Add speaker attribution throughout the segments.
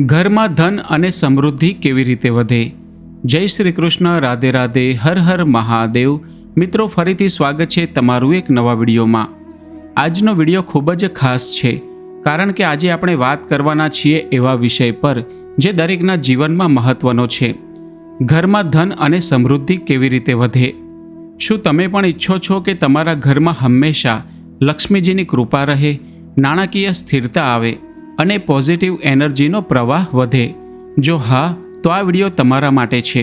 Speaker 1: ઘરમાં ધન અને સમૃદ્ધિ કેવી રીતે વધે? જય શ્રી કૃષ્ણ, રાધે રાધે, હર હર મહાદેવ. મિત્રો, ફરીથી સ્વાગત છે તમારું એક નવા વિડીયોમાં. આજનો વીડિયો ખૂબ જ ખાસ છે, કારણ કે આજે આપણે વાત કરવાના છીએ એવા વિષય પર, જે દરેકના જીવનમાં મહત્વનો છે. ઘરમાં ધન અને સમૃદ્ધિ કેવી રીતે વધે? શું તમે પણ ઈચ્છો છો કે તમારા ઘરમાં હંમેશા લક્ષ્મીજીની કૃપા રહે, નાણાકીય સ્થિરતા આવે? અને પોઝિટિવ એનર્જીનો પ્રવાહ વધે. જો હા, તો આ વીડિયો તમારા માટે છે.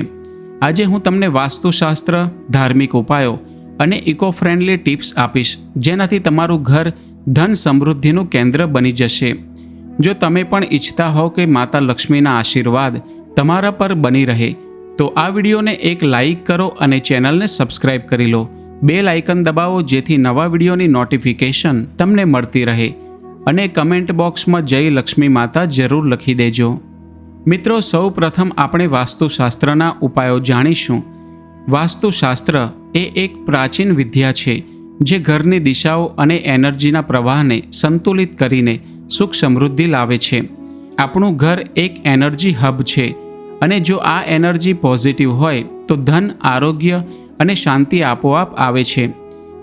Speaker 1: આજે હું તમને વાસ્તુશાસ્ત્ર, ધાર્મિક ઉપાયો અને ઇકો ફ્રેન્ડલી ટિપ્સ આપીશ, જેનાથી તમારું ઘર ધન સમૃદ્ધિનું કેન્દ્ર બની જશે. જો તમે પણ ઈચ્છતા હો કે માતા લક્ષ્મીના આશીર્વાદ તમારા પર બની રહે, તો આ વિડીયોને એક લાઇક કરો અને ચેનલને સબસ્ક્રાઇબ કરી લો. બે લાઇકન દબાવો જેથી નવા વિડીયોની નોટિફિકેશન તમને મળતી રહે. અને કમેન્ટ બોક્સમાં જય લક્ષ્મી માતા જરૂર લખી દેજો. મિત્રો સૌ પ્રથમ આપણે વાસ્તુશાસ્ત્રના ઉપાયો જાણીશું. વાસ્તુશાસ્ત્ર એ એક પ્રાચીન વિદ્યા છે, જે ઘરની દિશાઓ અને એનર્જીના પ્રવાહને સંતુલિત કરીને સુખ સમૃદ્ધિ લાવે છે. આપણું ઘર એક એનર્જી હબ છે અને જો આ એનર્જી પોઝિટિવ હોય, તો ધન, આરોગ્ય અને શાંતિ આપોઆપ આવે છે.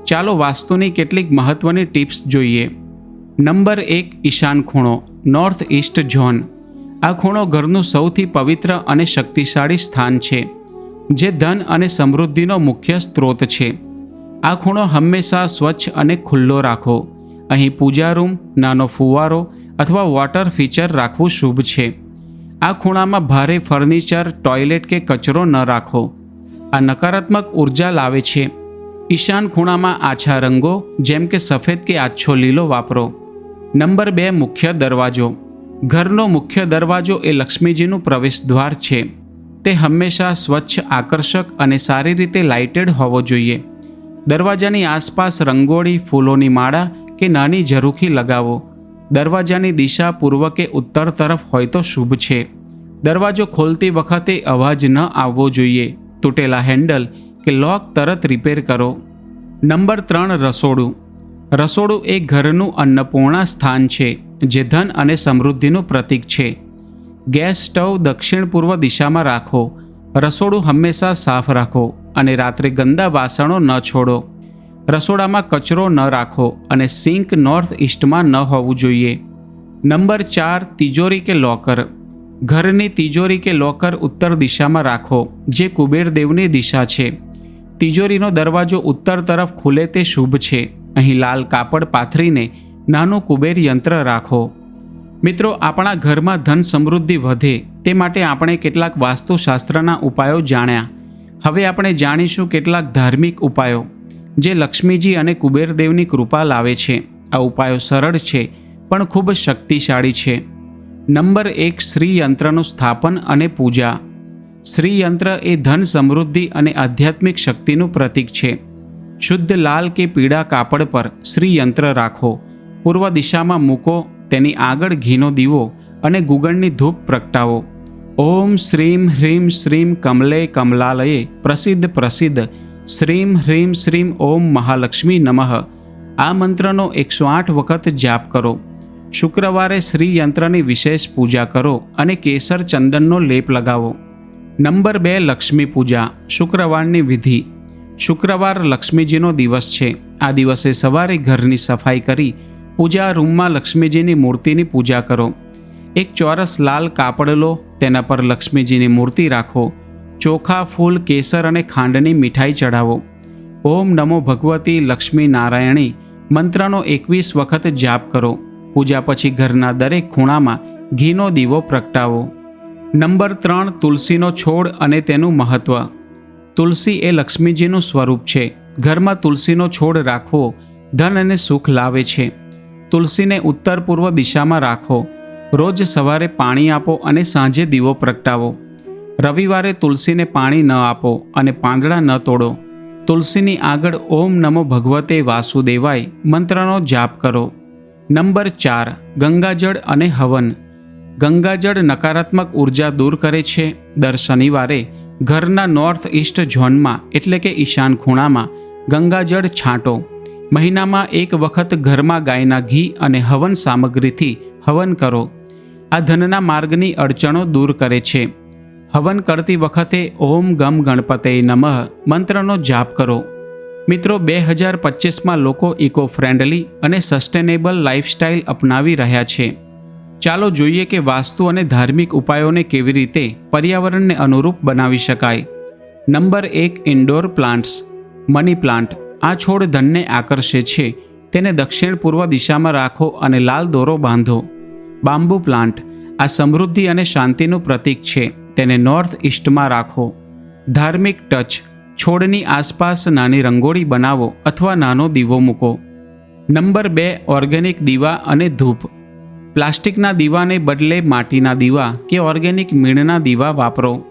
Speaker 1: ચાલો વાસ્તુની કેટલીક મહત્ત્વની ટિપ્સ જોઈએ. નંબર એક ઈશાન ખૂણો નોર્થ ઈસ્ટ ઝોન આ ખૂણો ઘરનું સૌથી પવિત્ર અને શક્તિશાળી સ્થાન છે, જે ધન અને સમૃદ્ધિનો મુખ્ય સ્ત્રોત છે. આ ખૂણો હંમેશા સ્વચ્છ અને ખુલ્લો રાખો. અહીં પૂજા રૂમ, નાનો ફુવારો અથવા વોટર ફીચર રાખવું શુભ છે. આ ખૂણામાં ભારે ફર્નિચર, ટોયલેટ કે કચરો ન રાખો. આ નકારાત્મક ઊર્જા લાવે છે. ઈશાન ખૂણામાં આછા રંગો, જેમ કે સફેદ કે આછો લીલો વાપરો. નંબર બે મુખ્ય દરવાજો. ઘરનો મુખ્ય દરવાજો એ લક્ષ્મીજીનું પ્રવેશદ્વાર છે. તે હંમેશા સ્વચ્છ, આકર્ષક અને સારી રીતે લાઇટેડ હોવો જોઈએ. દરવાજાની આસપાસ રંગોળી, ફૂલોની માળા કે નાની ઝરૂખી લગાવો. દરવાજાની દિશા પૂર્વ કે ઉત્તર તરફ હોય તો શુભ છે. દરવાજો ખોલતી વખતે અવાજ ન આવવો જોઈએ. તૂટેલા હેન્ડલ કે લોક તરત રિપેર કરો. નંબર ત્રણ રસોડું. રસોડું એ ઘરનું અન્નપૂર્ણા સ્થાન છે, જે ધન અને સમૃદ્ધિનું પ્રતીક છે. ગેસ સ્ટવ દક્ષિણ પૂર્વ દિશામાં રાખો. રસોડું હંમેશા સાફ રાખો અને રાત્રે ગંદા વાસણો ન છોડો. રસોડામાં કચરો ન રાખો અને સિંક નોર્થ ઇસ્ટમાં ન હોવું જોઈએ. નંબર ચાર, તિજોરી કે લોકર. ઘરની તિજોરી કે લોકર ઉત્તર દિશામાં રાખો, જે કુબેર દેવની દિશા છે. તિજોરીનો દરવાજો ઉત્તર તરફ ખુલે તે શુભ છે. અહીં લાલ કાપડ પાથરીને નાનું કુબેર યંત્ર રાખો. મિત્રો, આપણા ઘરમાં ધન સમૃદ્ધિ વધે તે માટે આપણે કેટલાક વાસ્તુશાસ્ત્રના ઉપાયો જાણ્યા. હવે આપણે જાણીશું કેટલાક ધાર્મિક ઉપાયો, જે લક્ષ્મીજી અને કુબેરદેવની કૃપા લાવે છે. આ ઉપાયો સરળ છે, પણ ખૂબ શક્તિશાળી છે. નંબર એક, શ્રીયંત્રનું સ્થાપન અને પૂજા. શ્રીયંત્ર એ ધન સમૃદ્ધિ અને આધ્યાત્મિક શક્તિનું પ્રતીક છે. શુદ્ધ લાલ કે પીળા કાપડ પર શ્રી યંત્ર રાખો. પૂર્વ દિશામાં મૂકો, તેની આગળ ઘીનો દીવો અને ગુગળની ધૂપ પ્રગટાવો. ઓમ શ્રીમ હ્રીમ શ્રીમ કમલે કમલાલયે પ્રસિદ્ધ પ્રસિદ્ધ. શ્રીમ હ્રીમ શ્રીમ ઓમ મહાલક્ષ્મી નમઃ. આ મંત્રનો એકસો આઠ વખત જાપ કરો. શુક્રવારે શ્રી યંત્રની વિશેષ પૂજા કરો અને કેસર ચંદનનો લેપ લગાવો. નંબર બે લક્ષ્મી પૂજા, શુક્રવારની વિધિ. શુક્રવાર લક્ષ્મીજીનો દિવસ છે. આ દિવસે સવારે ઘરની સફાઈ કરી પૂજા રૂમમાં લક્ષ્મીજીની મૂર્તિની પૂજા કરો. એક ચોરસ લાલ કાપડ લો, તેના પર લક્ષ્મીજીની મૂર્તિ રાખો. ચોખા, ફૂલ, કેસર અને ખાંડની મીઠાઈ ચઢાવો. ઓમ નમો ભગવતી લક્ષ્મી નારાયણી મંત્રનો એકવીસ વખત જાપ કરો. પૂજા પછી ઘરના દરેક ખૂણામાં ઘીનો દીવો પ્રગટાવો. નંબર ત્રણ, તુલસીનો છોડ અને તેનું મહત્ત્વ તુલસી એ લક્ષ્મીજીનું સ્વરૂપ છે. ઘરમાં તુલસીનો છોડ રાખવો ધન અને સુખ લાવે છે. તુલસીને ઉત્તર પૂર્વ દિશામાં રાખો. રોજ સવારે પાણી આપો અને સાંજે દીવો પ્રગટાવો. રવિવારે તુલસીને પાણી ન આપો અને પાંદડા ન તોડો. તુલસીની આગળ ઓમ નમો ભગવતે વાસુદેવાય મંત્રનો જાપ કરો. નંબર ચાર, ગંગાજળ અને હવન. ગંગાજળ નકારાત્મક ઊર્જા દૂર કરે છે. દર શનિવારે ઘરના નોર્થ ઈસ્ટ ઝોનમાં, એટલે કે ઈશાન ખૂણામાં, ગંગાજળ છાંટો. મહિનામાં એક વખત ઘરમાં ગાયના ઘી અને હવન સામગ્રીથી હવન કરો. આ ધનના માર્ગની અડચણો દૂર કરે છે. હવન કરતી વખતે ઓમ ગમ ગણપતે નમઃ મંત્રનો જાપ કરો. મિત્રો, બે હજાર પચીસમાં લોકો ઇકો ફ્રેન્ડલી અને સસ્ટેનેબલ લાઇફસ્ટાઇલ અપનાવી રહ્યા છે. ચાલો જોઈએ કે વાસ્તુ અને ધાર્મિક ઉપાયોને કેવી રીતે પર્યાવરણને અનુરૂપ બનાવી શકાય. નંબર એક ઇન્ડોર પ્લાન્ટ્સ મની પ્લાન્ટ આ છોડ ધનને આકર્ષે છે. તેને દક્ષિણ પૂર્વ દિશામાં રાખો અને લાલ દોરો બાંધો. બાંબુ પ્લાન્ટ આ સમૃદ્ધિ અને શાંતિનું પ્રતીક છે. તેને નોર્થ ઇસ્ટમાં રાખો. ધાર્મિક ટચ છોડની આસપાસ નાની રંગોળી બનાવો અથવા નાનો દીવો મૂકો. નંબર બે ઓર્ગેનિક દીવા અને ધૂપ. પ્લાસ્ટિકના દીવાને બદલે માટીના દીવા કે ઓર્ગેનિક મીણના દીવા વાપરો.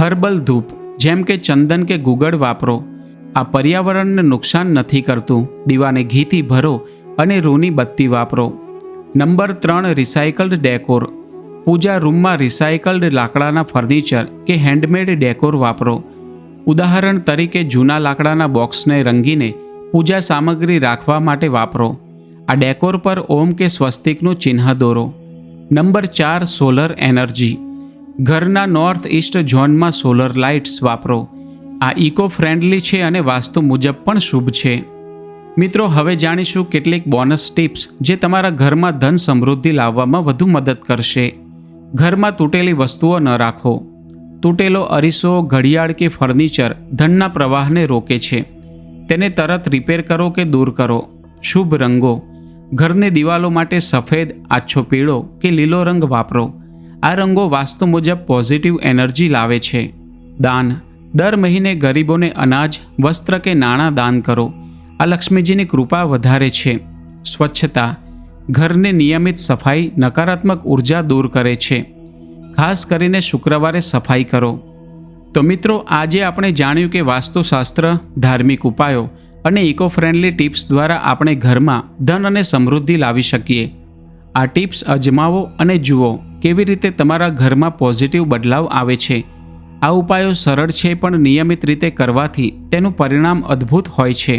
Speaker 1: હર્બલ ધૂપ, જેમ કે ચંદન કે ગુગળ વાપરો. આ પર્યાવરણને નુકસાન નથી કરતું. દીવાને ઘીથી ભરો અને રૂની બત્તી વાપરો. નંબર ત્રણ, રિસાયકલ્ડ ડેકોર. પૂજા રૂમમાં રિસાયકલ્ડ લાકડાના ફર્નિચર કે હેન્ડમેડ ડેકોર વાપરો. ઉદાહરણ તરીકે જૂના લાકડાના બોક્સને રંગીને પૂજા સામગ્રી રાખવા માટે વાપરો. આ ડેકોર પર ઓમ કે સ્વસ્તિકનું ચિહ્ન દોરો. નંબર ચાર, સોલર એનર્જી. ઘરના નોર્થ ઇસ્ટ ઝોનમાં સોલર લાઇટ્સ વાપરો. આ ઇકો ફ્રેન્ડલી છે અને વાસ્તુ મુજબ પણ શુભ છે. મિત્રો, હવે જાણીશું કેટલીક બોનસ ટિપ્સ જે તમારા ઘરમાં ધન સમૃદ્ધિ લાવવામાં વધુ મદદ કરશે. ઘરમાં તૂટેલી વસ્તુઓ ન રાખો. તૂટેલો અરીસો, ઘડિયાળ કે ફર્નિચર ધનના પ્રવાહને રોકે છે. તેને તરત રિપેર કરો કે દૂર કરો. શુભ રંગો. ઘરની દિવાલો માટે સફેદ, આછો પીળો કે લીલો રંગ વાપરો. આ રંગો વાસ્તુ મુજબ પોઝિટિવ એનર્જી લાવે છે. દાન. દર મહિને ગરીબોને અનાજ, વસ્ત્ર કે નાણાં દાન કરો. આ લક્ષ્મીજીની કૃપા વધારે છે. સ્વચ્છતા. ઘરને નિયમિત સફાઈ નકારાત્મક ઊર્જા દૂર કરે છે. ખાસ કરીને શુક્રવારે સફાઈ કરો. તો મિત્રો, આજે આપણે જાણ્યું કે વાસ્તુશાસ્ત્ર ધાર્મિક ઉપાયો અને ઇકો ફ્રેન્ડલી ટિપ્સ દ્વારા આપણે ઘરમાં ધન અને સમૃદ્ધિ લાવી શકીએ. આ ટિપ્સ અજમાવો અને જુઓ કેવી રીતે તમારા ઘરમાં પોઝિટિવ બદલાવ આવે છે. આ ઉપાયો સરળ છે પણ નિયમિત રીતે કરવાથી તેનું પરિણામ અદ્ભુત હોય છે.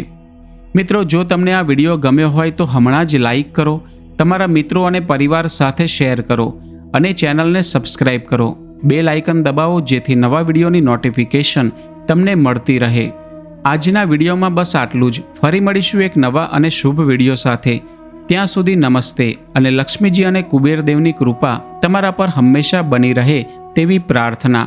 Speaker 1: મિત્રો, જો તમને આ વીડિયો ગમ્યો હોય તો હમણાં જ લાઇક કરો, તમારા મિત્રો અને પરિવાર સાથે શેર કરો અને ચેનલને સબસ્ક્રાઇબ કરો. બે લાઇકન દબાવો જેથી નવા વિડીયોની નોટિફિકેશન તમને મળતી રહે. આજના વિડીયોમાં બસ આટલું જ. ફરી મળીશું એક નવા અને શુભ વીડિયો સાથે. ત્યાં સુધી નમસ્તે અને લક્ષ્મીજી અને કુબેરદેવની કૃપા તમારા પર હંમેશા બની રહે તેવી પ્રાર્થના.